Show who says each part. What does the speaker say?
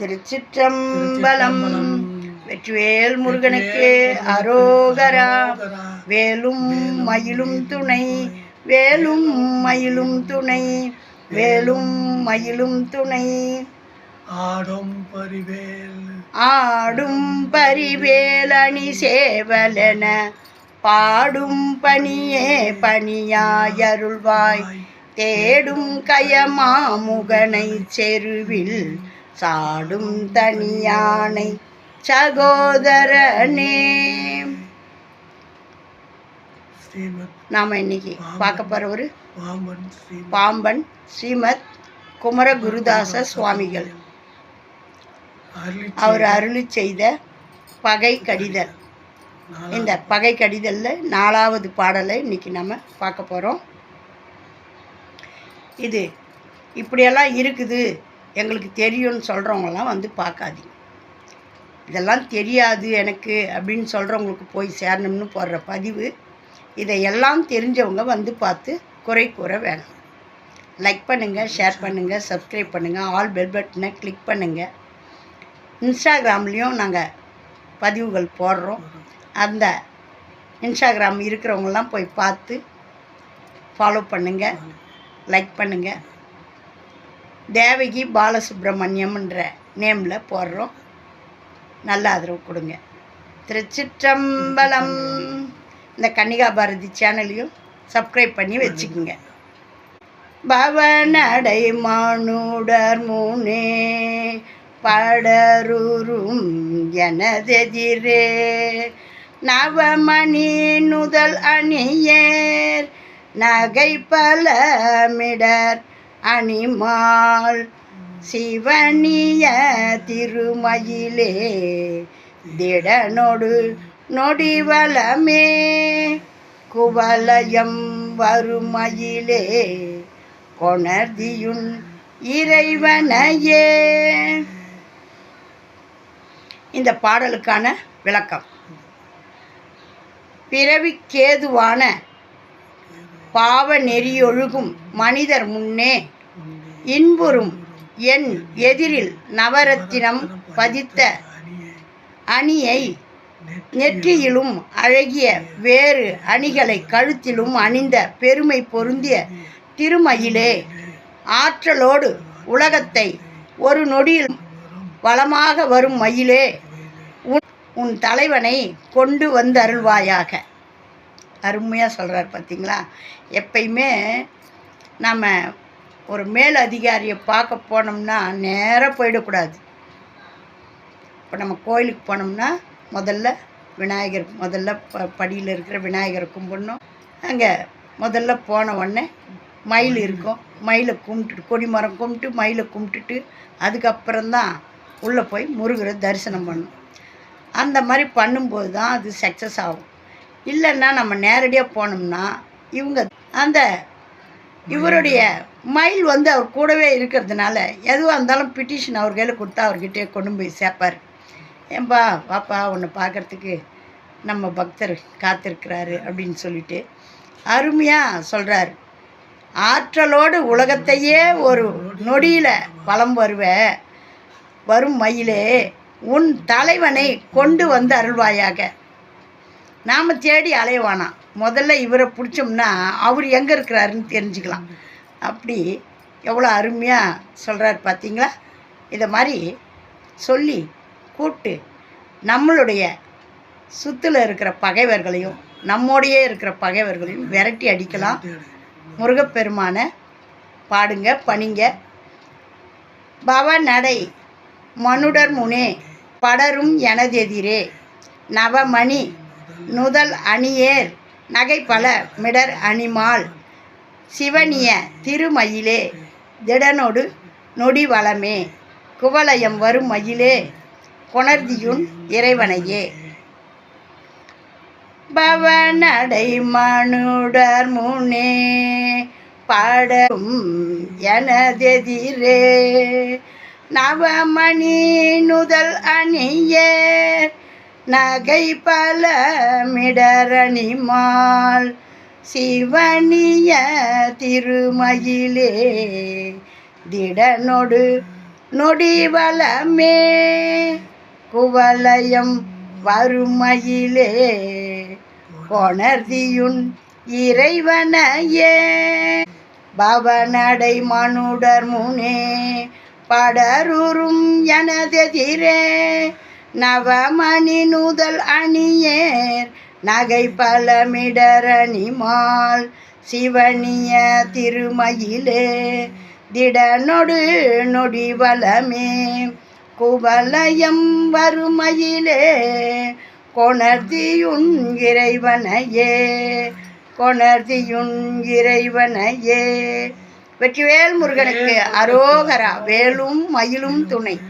Speaker 1: திருச்சிற்றம்பலம். வெற்றிவேல் முருகனுக்கு அரோகரா. வேலும் மயிலும் துணை. வேலும் மயிலும் துணை. வேலும் மயிலும் துணை.
Speaker 2: ஆடும் பரிவேல்.
Speaker 1: ஆடும் பரிவேலணி சேவலென. பாடும் பணியே பணியாயருள்வாய் தேடும் கயமாமுகனை செருவில் சாடும் தனியானை சகோதரனே.
Speaker 2: நாம
Speaker 1: நாம் இன்னைக்கு பார்க்க போகிற ஒரு
Speaker 2: பாம்பன்
Speaker 1: ஸ்ரீமத் குமர குருதாச சுவாமிகள். அவர் அருளி செய்த பகை கடிதல். இந்த பகை கடிதலில் நாலாவது பாடலை இன்னைக்கு நம்ம பார்க்க போகிறோம் இது இப்படியெல்லாம் இருக்குது. எங்களுக்கு தெரியும்னு சொல்கிறவங்கலாம் வந்து பார்க்காதீங்க. இதெல்லாம் தெரியாது எனக்கு அப்படின்னு சொல்கிறவங்களுக்கு போய் சேரணும்னு போடுற பதிவு இதையெல்லாம் தெரிஞ்சவங்க வந்து பார்த்து குறை கூற வேணாம். லைக் பண்ணுங்கள் ஷேர் பண்ணுங்கள் சப்ஸ்கிரைப் பண்ணுங்கள் ஆல் பெல் பட்டனை கிளிக் பண்ணுங்கள் இன்ஸ்டாகிராம்லேயும் நாங்கள் பதிவுகள் போடுறோம். அந்த இன்ஸ்டாகிராம் இருக்கிறவங்களாம் போய் பார்த்து ஃபாலோ பண்ணுங்கள் லைக் பண்ணுங்கள் தேவகி பாலசுப்ரமணியம்ன்ற நேமில் போடுறோம். நல்ல ஆதரவு கொடுங்க. திருச்சிற்றம்பலம். இந்த கன்னிகா பாரதி சேனலையும் சப்ஸ்கிரைப் பண்ணி வச்சுக்கோங்க. பவனடை மானுடர் மூனே படருறும் எனதெதிரே. நவமணி நுதல் அணியேர் நகை பலமிடர் அணிமாள் சிவனிய திருமயிலே திடனொடு நொடிவலமே குவலயம் வருமயிலே கொணர்தியுள் இறைவனையே. இந்த பாடலுக்கான விளக்கம். பிறவிக்கேதுவான பாவ நெறியொழுகும் மனிதர் முன்னே. இன்புறும் என் எதிரில் நவரத்தினம் பதித்த அணியை நெற்றியிலும் அழகிய வேறு அணிகளை கழுத்திலும் அணிந்த பெருமை பொருந்திய திருமயிலே. ஆற்றலோடு உலகத்தை ஒரு நொடியில் வளமாக வரும் மயிலே. உன் உன் தலைவனை கொண்டு வந்தருள்வாயாக. அருமையாக சொல்கிறார் பார்த்தீங்களா எப்பயுமே நம்ம ஒரு மேல் அதிகாரியை பார்க்க போனோம்னா நேராக போயிடக்கூடாது. இப்போ நம்ம கோயிலுக்கு போனோம்னா முதல்ல விநாயகர் முதல்ல ப படியில் இருக்கிற விநாயகரை கும்பிடணும். அங்கே முதல்ல போன உடனே மயில் இருக்கும். மயிலை கும்பிட்டுட்டு கொடிமரம் கும்பிட்டு மயிலை கும்பிட்டுட்டு அதுக்கப்புறம்தான் உள்ளே போய் முருகரை தரிசனம் பண்ணும் அந்த மாதிரி பண்ணும்போது தான் அது சக்ஸஸ் ஆகும். இல்லைன்னா நம்ம நேரடியாக போனோம்னா இவங்க அந்த இவருடைய மயில் வந்து அவர் கூடவே இருக்கிறதுனால எதுவாக இருந்தாலும் பிட்டிஷன் அவர் கையில் கொடுத்தா அவர்கிட்டே கொண்டு போய் சேர்ப்பார். ஏன்பா பாப்பா உன்னை பார்க்குறதுக்கு நம்ம பக்தர் காத்திருக்கிறாரு அப்படின்னு சொல்லிட்டு அருமையாக சொல்கிறார் ஆற்றலோடு உலகத்தையே ஒரு நொடியில் வலம் வருவ வரும் மயிலே உன் தலைவனை கொண்டு வந்து அருள்வாயாக. நாம் தேடி அலையவானாம் முதல்ல இவரை பிடிச்சோம்னா அவர் எங்கே இருக்கிறாருன்னு தெரிஞ்சுக்கலாம். அப்படி எவ்வளோ அருமையாக சொல்கிறார் பார்த்தீங்களா? இதை மாதிரி சொல்லி கூப்பிட்டு நம்மளுடைய சுற்றில் இருக்கிற பகைவர்களையும் நம்மோடையே இருக்கிற பகைவர்களையும் விரட்டி அடிக்கலாம். முருகப்பெருமானை பாடுங்க பணிங்க. பவநடை மனுடர் முனே படரும் எனதெதிரே நவமணி நுதல் அணியேர் நகைப்பல மிடர் அணிமால் சிவனிய திருமயிலே திடனொடு நொடி வளமே. குவலயம் வரும் மயிலே கொணர்தியுன் இறைவனையே. பவனடை மனுடர் முனே பாடும் எனதெதிரே. நவமணி நுதல் அணியே நகை பல மிடரணிமால் சிவனிய திருமயிலே திடனொடு நொடி வளமே குவலயம் வறுமையிலே கொணர்தியுன் இறைவனையே. பவனடை மனுடர் முனே படருறும் எனதெதிரே நவமணி நுதல் அணியேர் நகை பலமிடரணிமால் சிவனிய திருமயிலே திடனொடு நொடி வளமே. குவலயம் வறுமையிலே கொணர்தியுன் இறைவனையே. கொணர்தியுன் இறைவனையே. வெற்றிவேல் முருகனுக்கு அரோகரா வேலும் மயிலும் துணை.